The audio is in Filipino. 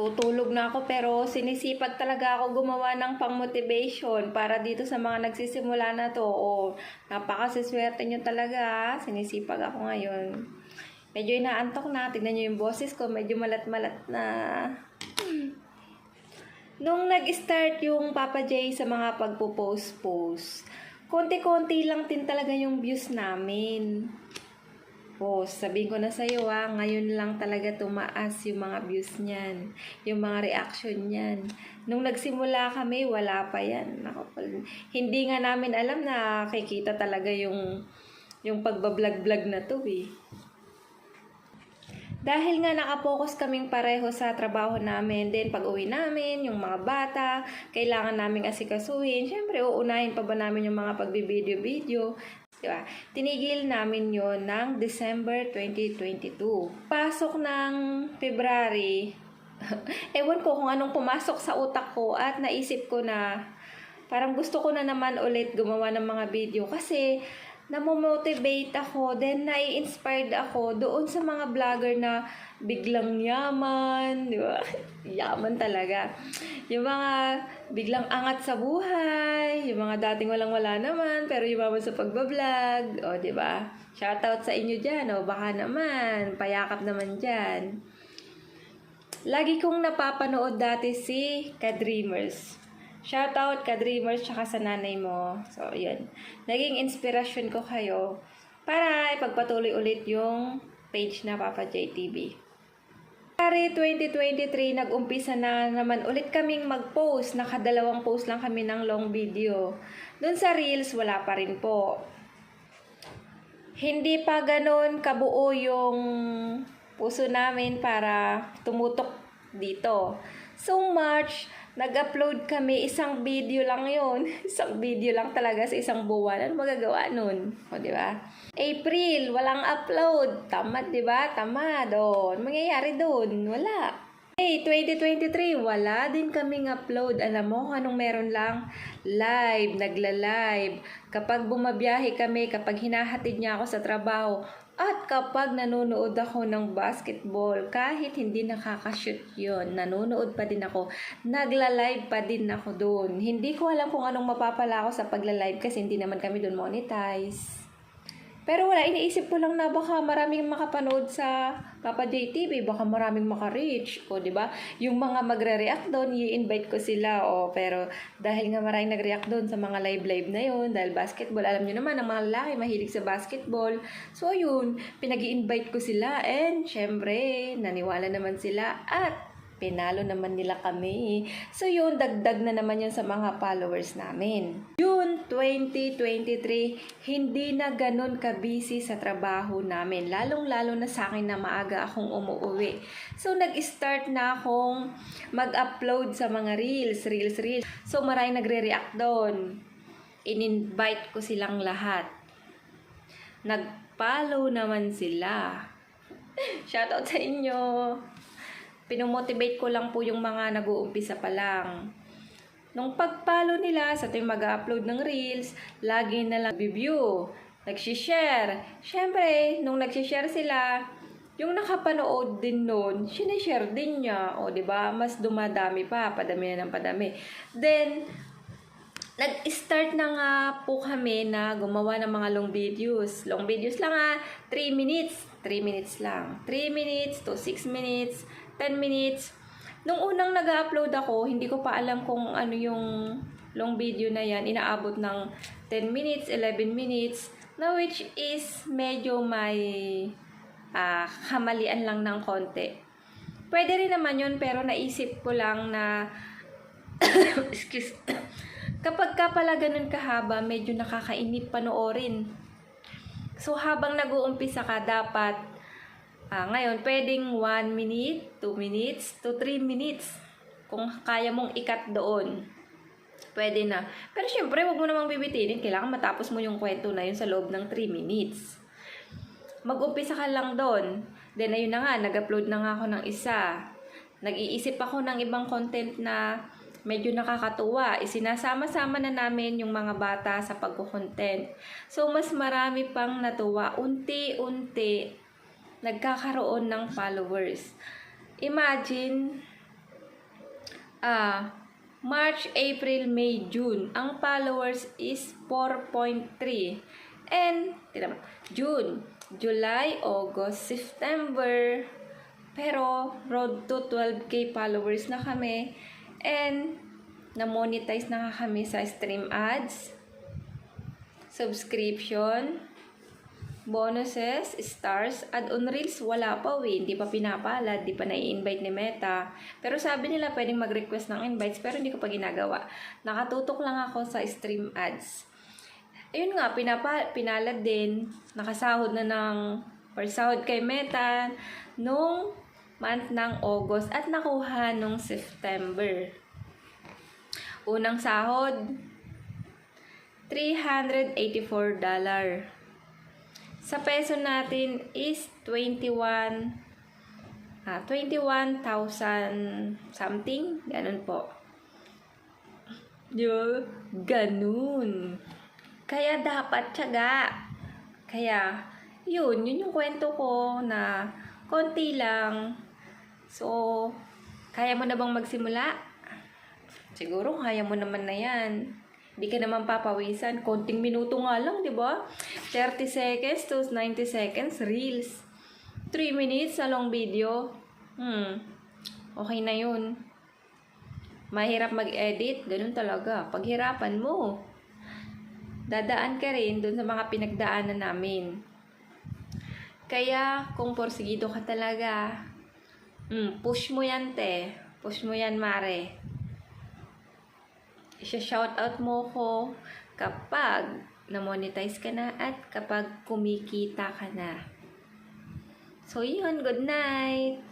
Tutulog na ako pero sinisipag talaga ako gumawa ng pang-motivation para dito sa mga nagsisimula na to. O, napakasiswerte nyo talaga. Sinisipag ako ngayon. Medyo inaantok na. Tignan nyo yung boses ko. Medyo malat-malat na. Nung nag-start yung Papa J sa mga pagpo-post-post, konti-konti lang din talaga yung views namin. Oh, sabihin ko na sa iyo ah, ngayon lang talaga tumaas yung mga views niyan, yung mga reaction niyan. Nung nagsimula kami, wala pa yan. Pal- hindi nga namin alam na kikita talaga yung yung pagbablog-vlog na to eh. Dahil nga nakapokus kaming pareho sa trabaho namin, then pag uwi namin, yung mga bata, kailangan naming asikasuhin. Siyempre, uunahin pa ba namin yung mga pagbibideo-video? Diba? Tinigil namin yon ng December 2022. Pasok ng February, ewan ko kung anong pumasok sa utak ko at naisip ko na parang gusto ko na naman ulit gumawa ng mga video kasi namomotivate ako, then nai-inspired ako doon sa mga vlogger na biglang yaman, di ba? yaman talaga. Yung mga biglang angat sa buhay, yung mga dating walang-wala naman, pero yumaman sa pagbablog, o di ba? Shoutout sa inyo dyan, o baka naman, payakap naman dyan. Lagi kong napapanood dati si Ka-Dreamers. Shoutout ka-dreamers tsaka sa nanay mo. So, yun. Naging inspirasyon ko kayo para ipagpatuloy ulit yung page na Papa JTV. February 2023, nag-umpisa na naman ulit kaming mag-post. Nakadalawang post lang kami ng long video. Doon sa Reels, wala pa rin po. Hindi pa ganun kabuo yung puso namin para tumutok dito. So March, nag-upload kami isang video lang yon Isang video lang talaga sa isang buwan. Ano magagawa nun? O, di ba? April, walang upload. Tamad, di ba? Tamad. O, ano mangyayari doon? Wala. Hey, 2023, wala din kaming upload. Alam mo anong meron lang? Live, nagla-live. Kapag bumabiyahe kami, kapag hinahatid niya ako sa trabaho, at kapag nanonood ako ng basketball, kahit hindi nakakashoot yon nanonood pa din ako, nagla-live pa din ako doon. Hindi ko alam kung anong mapapala ako sa pagla-live kasi hindi naman kami doon monetize. Pero wala, iniisip ko lang na baka maraming makapanood sa Papa JTV, baka maraming maka-reach, o di ba? Yung mga magre-react doon, i-invite ko sila, o pero dahil nga maraming nag-react doon sa mga live-live na yun, dahil basketball, alam nyo naman, ang mga lalaki mahilig sa basketball. So yun, pinag invite ko sila, and syempre, naniwala naman sila, at pinalo naman nila kami. So yun, dagdag na naman yun sa mga followers namin. June 2023, hindi na ganun ka-busy sa trabaho namin. Lalong-lalo na sa akin na maaga akong umuwi. So nag-start na akong mag-upload sa mga reels, reels, reels. So maraming nagre-react doon. In-invite ko silang lahat. Nag-follow naman sila. Shoutout sa inyo pinomotivate ko lang po yung mga nag-uumpisa pa lang. Nung pagpalo nila sa tuwing mag-upload ng reels, lagi na lang review, nagsishare. Siyempre, nung nagsishare sila, yung nakapanood din nun, sinishare din niya. O, ba Mas dumadami pa, padami na ng padami. Then, nag-start na nga po kami na gumawa ng mga long videos. Long videos lang ah, 3 minutes. 3 minutes lang. 3 minutes to 6 minutes, 10 minutes. Nung unang nag-upload ako, hindi ko pa alam kung ano yung long video na yan. Inaabot ng 10 minutes, 11 minutes, na which is medyo may ah, kamalian lang ng konti. Pwede rin naman yun, pero naisip ko lang na excuse kapag ka pala ganun kahaba, medyo nakakainip panoorin. So, habang nag-uumpisa ka, dapat, ah, ngayon, pwedeng 1 minute, 2 minutes, to 3 minutes. Kung kaya mong ikat doon, pwede na. Pero syempre, wag mo namang bibitinin. Kailangan matapos mo yung kwento na yun sa loob ng 3 minutes. Mag-umpisa ka lang doon. Then, ayun na nga, nag-upload na nga ako ng isa. Nag-iisip ako ng ibang content na medyo nakakatuwa. Isinasama-sama na namin yung mga bata sa pagkukontent. So, mas marami pang natuwa. Unti-unti, nagkakaroon ng followers. Imagine, Ah, March, April, May, June. Ang followers is 4.3. And, mo, June, July, August, September. Pero, road to 12k followers na kami. And, na-monetize na kami sa stream ads, subscription, bonuses, stars, add-on reels, wala pa eh. Hindi pa pinapalad, di pa nai-invite ni Meta. Pero sabi nila pwedeng mag-request ng invites, pero hindi ko pa ginagawa. Nakatutok lang ako sa stream ads. Ayun nga, pinapa, pinalad din. Nakasahod na ng first sahod kay Meta nung month ng August at nakuha nung September. Unang sahod, $384. Sa peso natin is 21 ah 21,000 something, ganun po. Yo, ganun. Kaya dapat tiyaga. Kaya, yun, yun yung kwento ko na konti lang. So, kaya mo na bang magsimula? Siguro kaya mo naman na yan. Hindi ka naman papawisan. Konting minuto nga lang, di ba? 30 seconds to 90 seconds, reels. 3 minutes sa long video. Hmm. Okay na yun. Mahirap mag-edit. Ganun talaga. Paghirapan mo. Dadaan ka rin dun sa mga pinagdaanan namin. Kaya, kung porsigido ka talaga, mm, push mo yan, te. Push mo yan, mare. Isha-shoutout mo ko kapag na-monetize ka na at kapag kumikita ka na. So, yun. Good night!